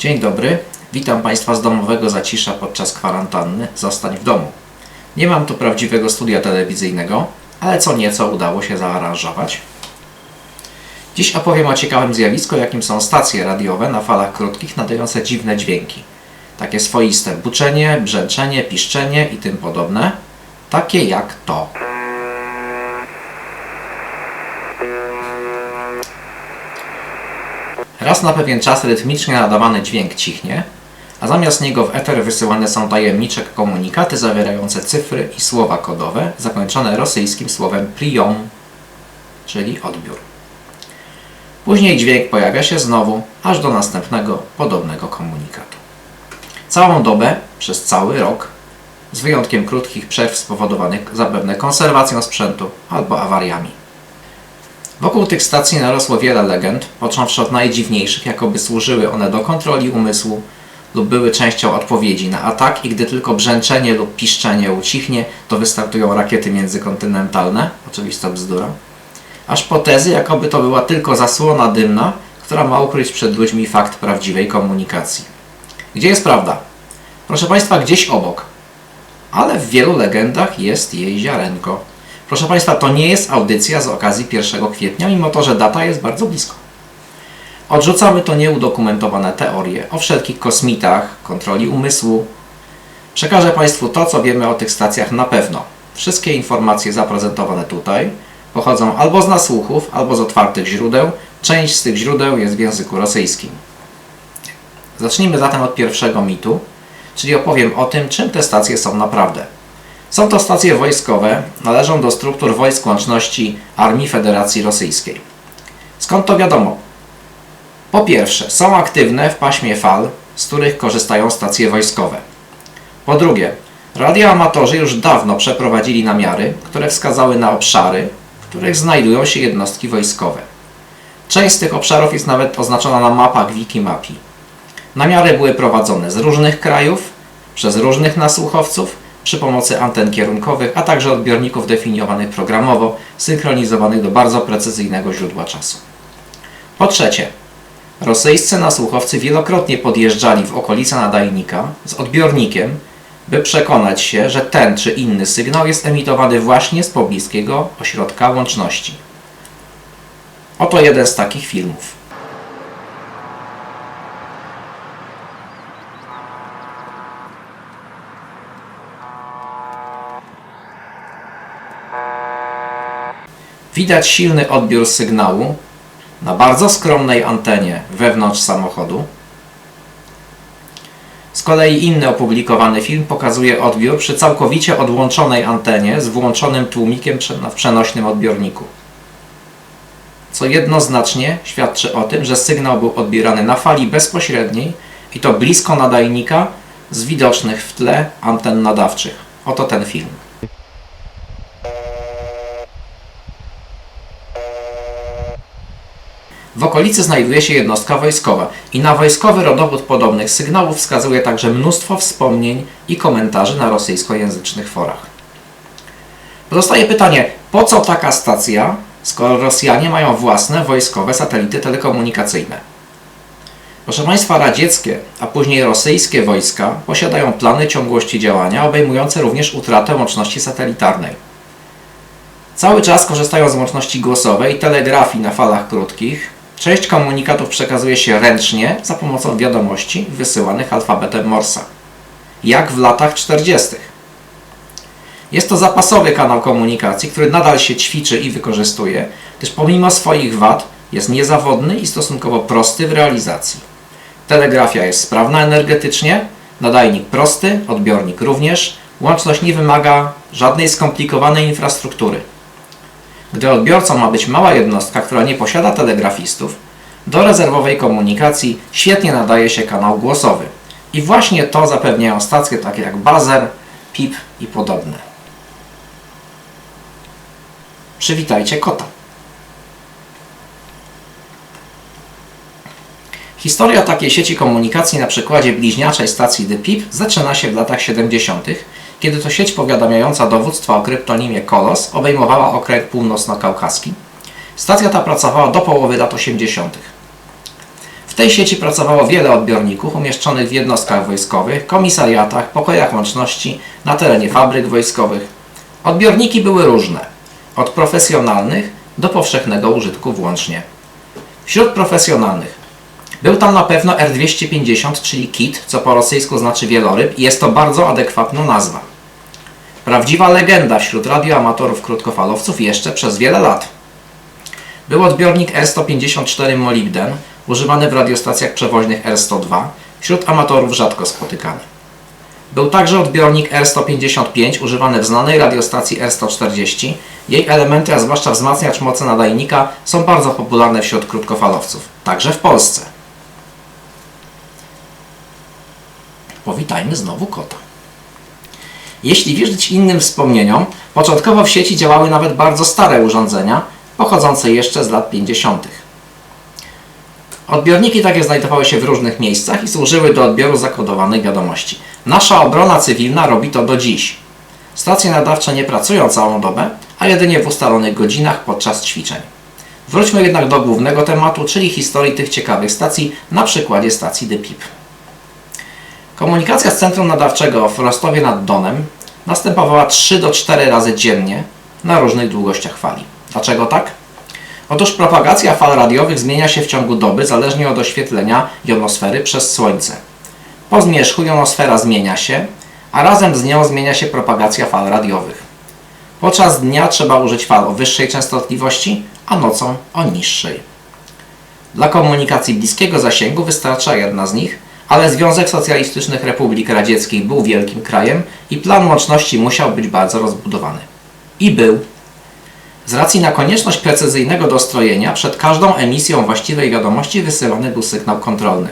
Dzień dobry, witam Państwa z domowego zacisza podczas kwarantanny Zostań w domu. Nie mam tu prawdziwego studia telewizyjnego, ale co nieco udało się zaaranżować. Dziś opowiem o ciekawym zjawisku, jakim są stacje radiowe na falach krótkich nadające dziwne dźwięki. Takie swoiste buczenie, brzęczenie, piszczenie i tym podobne. Takie jak to. Raz na pewien czas rytmicznie nadawany dźwięk cichnie, a zamiast niego w eter wysyłane są tajemnicze komunikaty zawierające cyfry i słowa kodowe zakończone rosyjskim słowem priom, czyli odbiór. Później dźwięk pojawia się znowu, aż do następnego podobnego komunikatu. Całą dobę, przez cały rok, z wyjątkiem krótkich przerw spowodowanych zapewne konserwacją sprzętu albo awariami. Wokół tych stacji narosło wiele legend, począwszy od najdziwniejszych, jakoby służyły one do kontroli umysłu lub były częścią odpowiedzi na atak i gdy tylko brzęczenie lub piszczenie ucichnie, to wystartują rakiety międzykontynentalne, oczywista bzdura, aż po tezy, jakoby to była tylko zasłona dymna, która ma ukryć przed ludźmi fakt prawdziwej komunikacji. Gdzie jest prawda? Proszę Państwa, gdzieś obok. Ale w wielu legendach jest jej ziarenko. Proszę Państwa, to nie jest audycja z okazji 1 kwietnia, mimo to, że data jest bardzo blisko. Odrzucamy to nieudokumentowane teorie o wszelkich kosmitach, kontroli umysłu. Przekażę Państwu to, co wiemy o tych stacjach na pewno. Wszystkie informacje zaprezentowane tutaj pochodzą albo z nasłuchów, albo z otwartych źródeł. Część z tych źródeł jest w języku rosyjskim. Zacznijmy zatem od pierwszego mitu, czyli opowiem o tym, czym te stacje są naprawdę. Są to stacje wojskowe, należą do struktur wojsk łączności Armii Federacji Rosyjskiej. Skąd to wiadomo? Po pierwsze, są aktywne w paśmie fal, z których korzystają stacje wojskowe. Po drugie, radioamatorzy już dawno przeprowadzili namiary, które wskazały na obszary, w których znajdują się jednostki wojskowe. Część z tych obszarów jest nawet oznaczona na mapach Wikimapi. Namiary były prowadzone z różnych krajów, przez różnych nasłuchowców, przy pomocy anten kierunkowych, a także odbiorników definiowanych programowo, synchronizowanych do bardzo precyzyjnego źródła czasu. Po trzecie, rosyjscy nasłuchowcy wielokrotnie podjeżdżali w okolice nadajnika z odbiornikiem, by przekonać się, że ten czy inny sygnał jest emitowany właśnie z pobliskiego ośrodka łączności. Oto jeden z takich filmów. Widać silny odbiór sygnału na bardzo skromnej antenie wewnątrz samochodu. Z kolei inny opublikowany film pokazuje odbiór przy całkowicie odłączonej antenie z włączonym tłumikiem w przenośnym odbiorniku. Co jednoznacznie świadczy o tym, że sygnał był odbierany na fali bezpośredniej i to blisko nadajnika z widocznych w tle anten nadawczych. Oto ten film. W okolicy znajduje się jednostka wojskowa i na wojskowy rodowód podobnych sygnałów wskazuje także mnóstwo wspomnień i komentarzy na rosyjskojęzycznych forach. Pozostaje pytanie, po co taka stacja, skoro Rosjanie mają własne wojskowe satelity telekomunikacyjne? Proszę Państwa, radzieckie, a później rosyjskie wojska posiadają plany ciągłości działania obejmujące również utratę łączności satelitarnej. Cały czas korzystają z łączności głosowej, telegrafii na falach krótkich, Część komunikatów przekazuje się ręcznie za pomocą wiadomości wysyłanych alfabetem Morsa, jak w latach 40. Jest to zapasowy kanał komunikacji, który nadal się ćwiczy i wykorzystuje, gdyż pomimo swoich wad jest niezawodny i stosunkowo prosty w realizacji. Telegrafia jest sprawna energetycznie, nadajnik prosty, odbiornik również, łączność nie wymaga żadnej skomplikowanej infrastruktury. Gdy odbiorcą ma być mała jednostka, która nie posiada telegrafistów, do rezerwowej komunikacji świetnie nadaje się kanał głosowy. I właśnie to zapewniają stacje takie jak Bazer, PIP i podobne. Przywitajcie kota. Historia takiej sieci komunikacji na przykładzie bliźniaczej stacji The PIP zaczyna się w latach 70., kiedy to sieć powiadamiająca dowództwa o kryptonimie Kolos obejmowała okręg północno-kaukaski. Stacja ta pracowała do połowy lat 80. tej sieci pracowało wiele odbiorników umieszczonych w jednostkach wojskowych, komisariatach, pokojach łączności, na terenie fabryk wojskowych. Odbiorniki były różne, od profesjonalnych do powszechnego użytku włącznie. Wśród profesjonalnych był tam na pewno R250, czyli KIT, co po rosyjsku znaczy wieloryb i jest to bardzo adekwatna nazwa. Prawdziwa legenda wśród radioamatorów krótkofalowców jeszcze przez wiele lat. Był odbiornik R154 molibden, używany w radiostacjach przewoźnych R102, wśród amatorów rzadko spotykany. Był także odbiornik R155 używany w znanej radiostacji R140. Jej elementy, a zwłaszcza wzmacniacz mocy nadajnika są bardzo popularne wśród krótkofalowców, także w Polsce. Powitajmy znowu kota. Jeśli wierzyć innym wspomnieniom, początkowo w sieci działały nawet bardzo stare urządzenia, pochodzące jeszcze z lat 50. Odbiorniki takie znajdowały się w różnych miejscach i służyły do odbioru zakodowanych wiadomości. Nasza obrona cywilna robi to do dziś. Stacje nadawcze nie pracują całą dobę, a jedynie w ustalonych godzinach podczas ćwiczeń. Wróćmy jednak do głównego tematu, czyli historii tych ciekawych stacji na przykładzie stacji DePip. Komunikacja z centrum nadawczego w Rostowie nad Donem następowała 3 do 4 razy dziennie na różnych długościach fali. Dlaczego tak? Otóż propagacja fal radiowych zmienia się w ciągu doby zależnie od oświetlenia jonosfery przez Słońce. Po zmierzchu jonosfera zmienia się, a razem z nią zmienia się propagacja fal radiowych. Podczas dnia trzeba użyć fal o wyższej częstotliwości, a nocą o niższej. Dla komunikacji bliskiego zasięgu wystarcza jedna z nich, ale Związek Socjalistycznych Republik Radzieckich był wielkim krajem i plan łączności musiał być bardzo rozbudowany. I był. Z racji na konieczność precyzyjnego dostrojenia przed każdą emisją właściwej wiadomości wysyłany był sygnał kontrolny.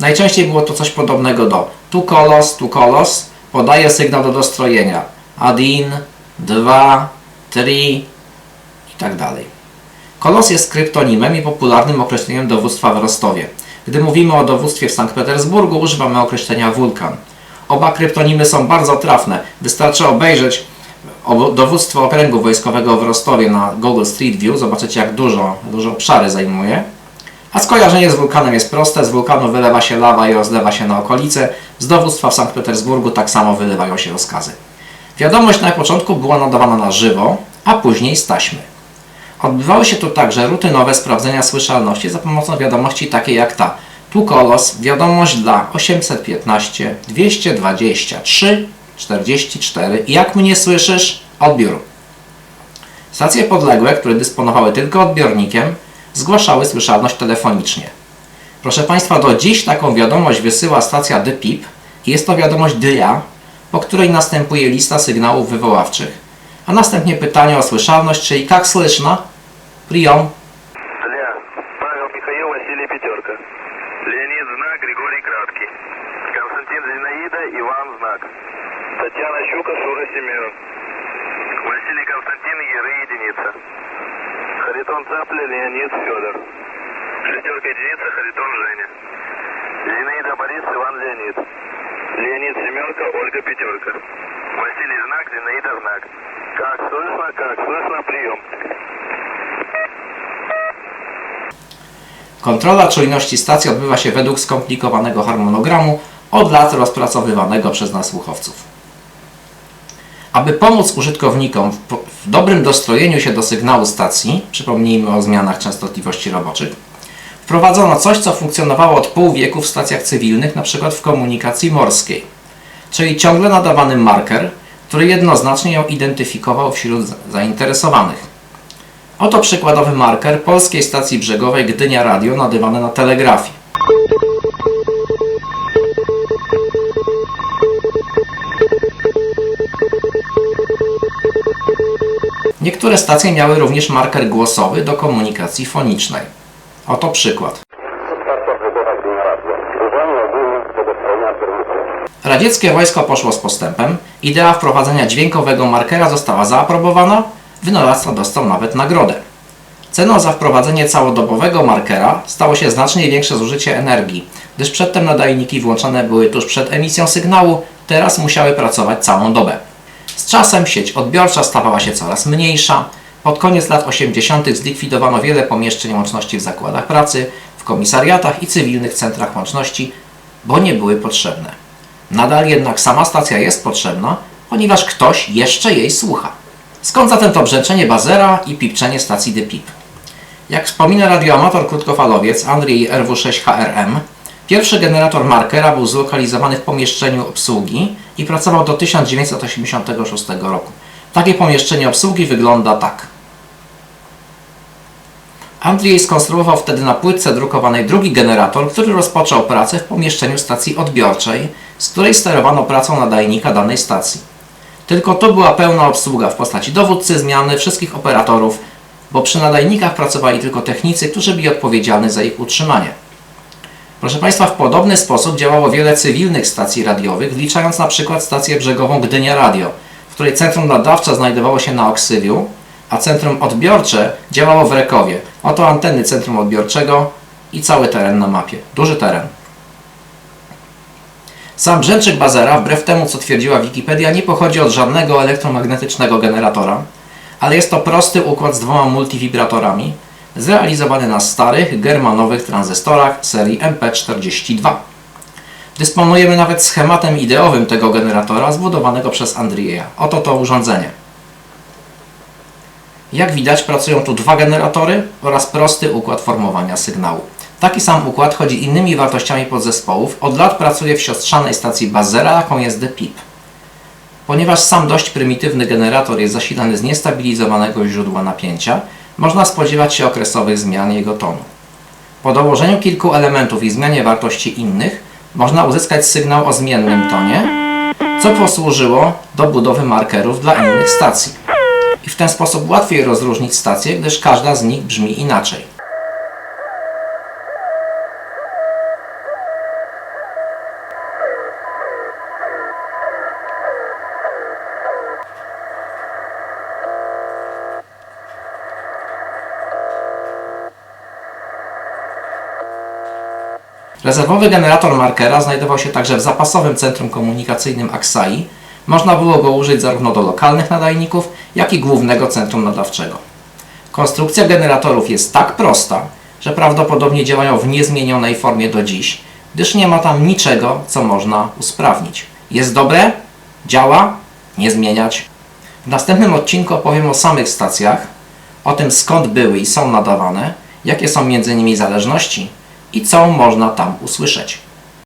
Najczęściej było to coś podobnego do tu kolos, tu kolos, podaje sygnał do dostrojenia. Adin, 2, 3 i tak dalej. Kolos jest kryptonimem i popularnym określeniem dowództwa w Rostowie. Gdy mówimy o dowództwie w Sankt Petersburgu, używamy określenia wulkan. Oba kryptonimy są bardzo trafne. Wystarczy obejrzeć dowództwo okręgu wojskowego w Rostowie na Google Street View. Zobaczycie, jak dużo, dużo obszary zajmuje. A skojarzenie z wulkanem jest proste. Z wulkanu wylewa się lawa i rozlewa się na okolice. Z dowództwa w Sankt Petersburgu tak samo wylewają się rozkazy. Wiadomość na początku była nadawana na żywo, a później z taśmy. Odbywały się tu także rutynowe sprawdzenia słyszalności za pomocą wiadomości takiej jak ta. Tu kolos, wiadomość dla 815 223 44. Jak mnie słyszysz? Odbiór. Stacje podległe, które dysponowały tylko odbiornikiem, zgłaszały słyszalność telefonicznie. Proszę Państwa, do dziś taką wiadomość wysyła stacja DPIP i jest to wiadomość DIA, po której następuje lista sygnałów wywoławczych, a następnie pytanie o słyszalność, czyli jak słyszna? Прием. Ля, Павел Михаил, Василий Пятерка. Леонид Знак, Григорий Краткий. Константин Зинаида, Иван Знак. Татьяна Щука, Шура Семен. Василий Константин, Еры Единица. Харитон Цапля, Леонид Федор. Шестерка Единица, Харитон Женя. Зинаида Борис, Иван Леонид. Леонид Семерка, Ольга Пятерка. Василий Знак, Зинаида Знак. Как слышно, как слышно, прием. Kontrola czujności stacji odbywa się według skomplikowanego harmonogramu od lat rozpracowywanego przez nas słuchowców. Aby pomóc użytkownikom w, w dobrym dostrojeniu się do sygnału stacji, przypomnijmy o zmianach częstotliwości roboczych, wprowadzono coś, co funkcjonowało od pół wieku w stacjach cywilnych, np. w komunikacji morskiej, czyli ciągle nadawany marker, który jednoznacznie ją identyfikował wśród zainteresowanych. Oto przykładowy marker polskiej stacji brzegowej Gdynia Radio nadawany na telegrafii. Niektóre stacje miały również marker głosowy do komunikacji fonicznej. Oto przykład. Stacja brzegowa Gdynia Radio. Urzędnie ogólnie do dostrojenia termiku. Radzieckie wojsko poszło z postępem, idea wprowadzenia dźwiękowego markera została zaaprobowana, wynalazca dostał nawet nagrodę. Ceną za wprowadzenie całodobowego markera stało się znacznie większe zużycie energii, gdyż przedtem nadajniki włączone były tuż przed emisją sygnału, teraz musiały pracować całą dobę. Z czasem sieć odbiorcza stawała się coraz mniejsza. Pod koniec lat 80. zlikwidowano wiele pomieszczeń łączności w zakładach pracy. W komisariatach i cywilnych centrach łączności, bo nie były potrzebne. Nadal jednak sama stacja jest potrzebna, ponieważ ktoś jeszcze jej słucha. Skąd zatem to brzęczenie bazera i pipczenie stacji The Pip? Jak wspomina radioamator krótkofalowiec Andrzej RW6HRM, pierwszy generator markera był zlokalizowany w pomieszczeniu obsługi i pracował do 1986 roku. Takie pomieszczenie obsługi wygląda tak. Andrzej skonstruował wtedy na płytce drukowanej drugi generator, który rozpoczął pracę w pomieszczeniu stacji odbiorczej, z której sterowano pracą nadajnika danej stacji. Tylko to była pełna obsługa w postaci dowódcy zmiany wszystkich operatorów, bo przy nadajnikach pracowali tylko technicy, którzy byli odpowiedzialni za ich utrzymanie. Proszę Państwa, w podobny sposób działało wiele cywilnych stacji radiowych, wliczając na przykład stację brzegową Gdynia Radio, w której centrum nadawcze znajdowało się na Oksywiu, a centrum odbiorcze działało w Rekowie. Oto anteny centrum odbiorczego i cały teren na mapie. Duży teren. Sam brzęczyk bazera, wbrew temu co twierdziła Wikipedia, nie pochodzi od żadnego elektromagnetycznego generatora, ale jest to prosty układ z dwoma multivibratorami, zrealizowany na starych, germanowych tranzystorach serii MP42. Dysponujemy nawet schematem ideowym tego generatora zbudowanego przez Andrieja. Oto to urządzenie. Jak widać pracują tu dwa generatory oraz prosty układ formowania sygnału. Taki sam układ chodzi innymi wartościami podzespołów. Od lat pracuje w siostrzanej stacji Bazera, jaką jest The PIP. Ponieważ sam dość prymitywny generator jest zasilany z niestabilizowanego źródła napięcia, można spodziewać się okresowych zmian jego tonu. Po dołożeniu kilku elementów i zmianie wartości innych, można uzyskać sygnał o zmiennym tonie, co posłużyło do budowy markerów dla innych stacji. I w ten sposób łatwiej rozróżnić stacje, gdyż każda z nich brzmi inaczej. Rezerwowy generator markera znajdował się także w zapasowym centrum komunikacyjnym Aksai. Można było go użyć zarówno do lokalnych nadajników, jak i głównego centrum nadawczego. Konstrukcja generatorów jest tak prosta, że prawdopodobnie działają w niezmienionej formie do dziś, gdyż nie ma tam niczego, co można usprawnić. Jest dobre? Działa? Nie zmieniać. W następnym odcinku opowiem o samych stacjach, o tym skąd były i są nadawane, jakie są między nimi zależności i co można tam usłyszeć.